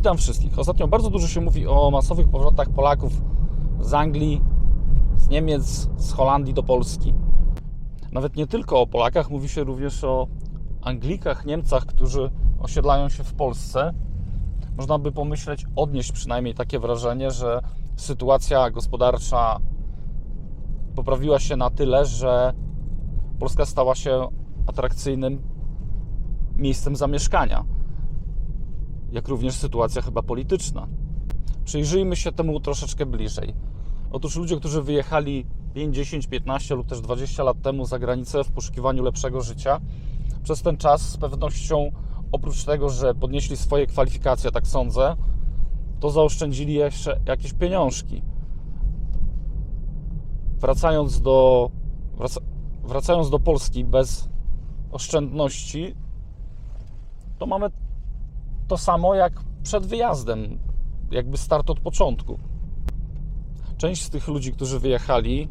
Witam wszystkich. Ostatnio bardzo dużo się mówi o masowych powrotach Polaków z Anglii, z Niemiec, z Holandii do Polski. Nawet nie tylko o Polakach, mówi się również o Anglikach, Niemcach, którzy osiedlają się w Polsce. Można by pomyśleć, odnieść przynajmniej takie wrażenie, że sytuacja gospodarcza poprawiła się na tyle, że Polska stała się atrakcyjnym miejscem zamieszkania jak również sytuacja chyba polityczna. Przyjrzyjmy się temu troszeczkę bliżej. Otóż ludzie, którzy wyjechali 5, 10, 15 lub też 20 lat temu za granicę w poszukiwaniu lepszego życia, przez ten czas z pewnością, oprócz tego, że podnieśli swoje kwalifikacje, tak sądzę, to zaoszczędzili jeszcze jakieś pieniążki. Wracając do, wraca, wracając do Polski bez oszczędności, to mamy to samo jak przed wyjazdem, jakby start od początku. Część z tych ludzi, którzy wyjechali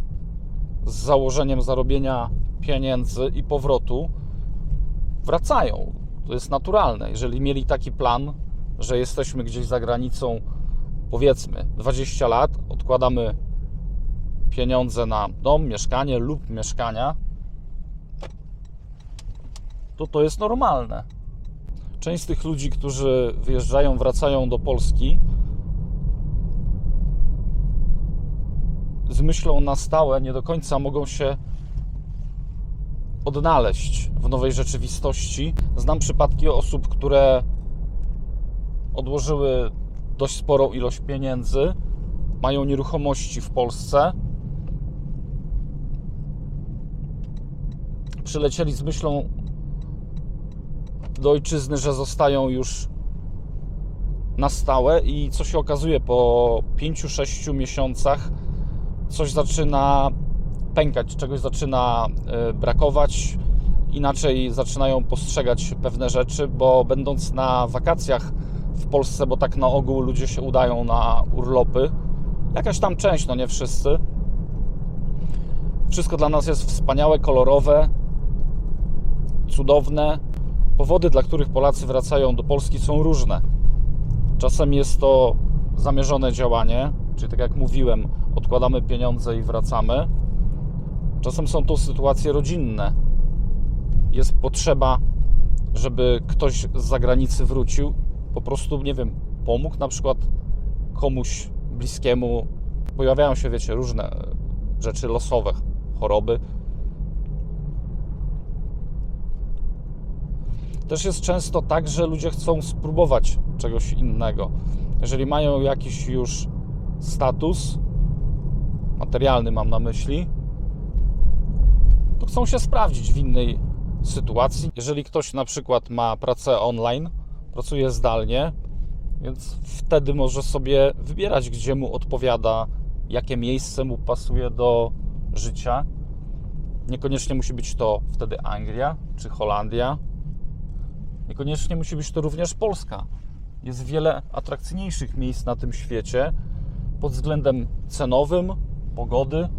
z założeniem zarobienia pieniędzy i powrotu, wracają. To jest naturalne. Jeżeli mieli taki plan, że jesteśmy gdzieś za granicą, powiedzmy 20 lat, odkładamy pieniądze na dom, mieszkanie lub mieszkania, to to jest normalne. Część z tych ludzi, którzy wyjeżdżają, wracają do Polski z myślą na stałe nie do końca mogą się odnaleźć w nowej rzeczywistości. Znam przypadki osób, które odłożyły dość sporą ilość pieniędzy, mają nieruchomości w Polsce, przylecieli z myślą do ojczyzny, że zostają już na stałe i co się okazuje po 5-6 miesiącach coś zaczyna pękać, czegoś zaczyna e, brakować, inaczej zaczynają postrzegać pewne rzeczy, bo będąc na wakacjach w Polsce, bo tak na ogół ludzie się udają na urlopy, jakaś tam część, no nie wszyscy. Wszystko dla nas jest wspaniałe, kolorowe, cudowne, Powody, dla których Polacy wracają do Polski, są różne. Czasem jest to zamierzone działanie, czyli tak jak mówiłem, odkładamy pieniądze i wracamy. Czasem są to sytuacje rodzinne. Jest potrzeba, żeby ktoś z zagranicy wrócił, po prostu, nie wiem, pomógł na przykład komuś bliskiemu. Pojawiają się, wiecie, różne rzeczy losowe, choroby Też jest często tak, że ludzie chcą spróbować czegoś innego. Jeżeli mają jakiś już status, materialny mam na myśli, to chcą się sprawdzić w innej sytuacji. Jeżeli ktoś na przykład ma pracę online, pracuje zdalnie, więc wtedy może sobie wybierać, gdzie mu odpowiada, jakie miejsce mu pasuje do życia. Niekoniecznie musi być to wtedy Anglia czy Holandia, Niekoniecznie musi być to również Polska. Jest wiele atrakcyjniejszych miejsc na tym świecie pod względem cenowym, pogody.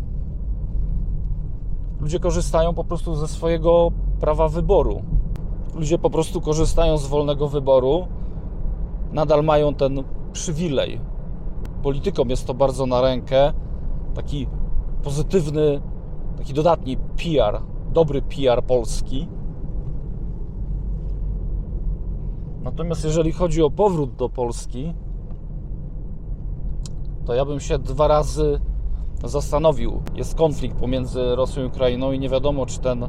Ludzie korzystają po prostu ze swojego prawa wyboru. Ludzie po prostu korzystają z wolnego wyboru, nadal mają ten przywilej. Politykom jest to bardzo na rękę. Taki pozytywny, taki dodatni PR, dobry PR polski Natomiast jeżeli chodzi o powrót do Polski, to ja bym się dwa razy zastanowił. Jest konflikt pomiędzy Rosją i Ukrainą i nie wiadomo, czy ten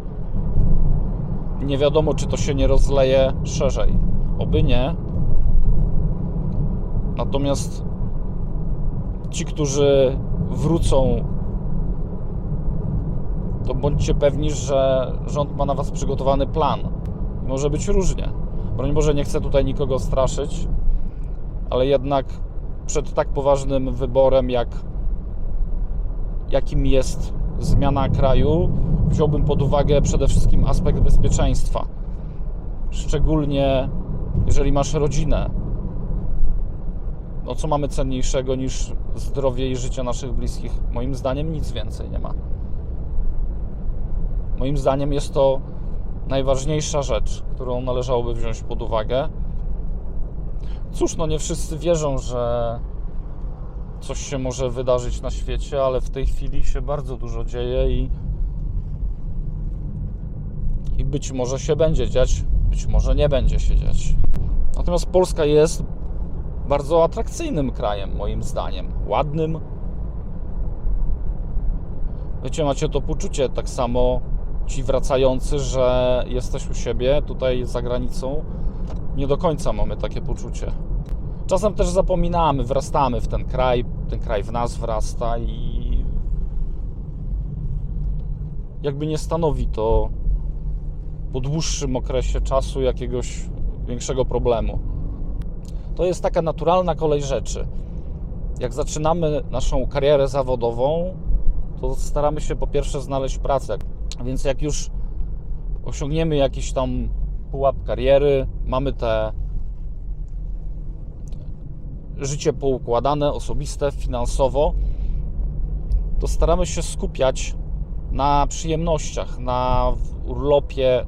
nie wiadomo, czy to się nie rozleje szerzej. Oby nie. Natomiast ci, którzy wrócą, to bądźcie pewni, że rząd ma na Was przygotowany plan. Może być różnie. Broń Boże, nie chcę tutaj nikogo straszyć, ale jednak przed tak poważnym wyborem, jak, jakim jest zmiana kraju, wziąłbym pod uwagę przede wszystkim aspekt bezpieczeństwa. Szczególnie jeżeli masz rodzinę. No co mamy cenniejszego niż zdrowie i życie naszych bliskich? Moim zdaniem nic więcej nie ma. Moim zdaniem jest to najważniejsza rzecz, którą należałoby wziąć pod uwagę. Cóż, no nie wszyscy wierzą, że coś się może wydarzyć na świecie, ale w tej chwili się bardzo dużo dzieje i, i być może się będzie dziać, być może nie będzie się dziać. Natomiast Polska jest bardzo atrakcyjnym krajem, moim zdaniem. Ładnym. Wiecie, macie to poczucie tak samo ci wracający, że jesteś u siebie, tutaj za granicą. Nie do końca mamy takie poczucie. Czasem też zapominamy, wrastamy w ten kraj, ten kraj w nas wrasta i jakby nie stanowi to po dłuższym okresie czasu jakiegoś większego problemu. To jest taka naturalna kolej rzeczy. Jak zaczynamy naszą karierę zawodową, to staramy się po pierwsze znaleźć pracę. Więc jak już osiągniemy jakiś tam pułap kariery, mamy te życie poukładane, osobiste, finansowo, to staramy się skupiać na przyjemnościach, na urlopie.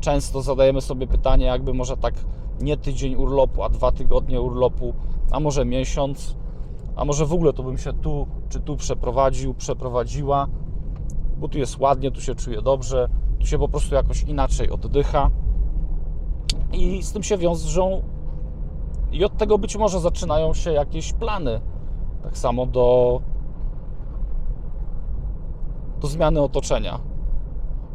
Często zadajemy sobie pytanie, jakby może tak nie tydzień urlopu, a dwa tygodnie urlopu, a może miesiąc, a może w ogóle to bym się tu czy tu przeprowadził, przeprowadziła, bo tu jest ładnie, tu się czuję dobrze, tu się po prostu jakoś inaczej oddycha. I z tym się wiążą i od tego być może zaczynają się jakieś plany. Tak samo do, do zmiany otoczenia.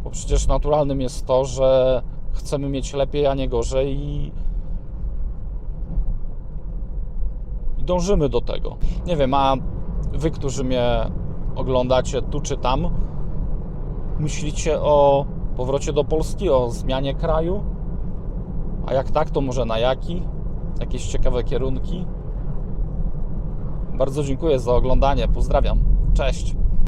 Bo przecież naturalnym jest to, że chcemy mieć lepiej, a nie gorzej i, i dążymy do tego. Nie wiem, a wy, którzy mnie oglądacie tu czy tam, myślicie o powrocie do Polski, o zmianie kraju? A jak tak, to może na jaki? Jakieś ciekawe kierunki? Bardzo dziękuję za oglądanie. Pozdrawiam. Cześć.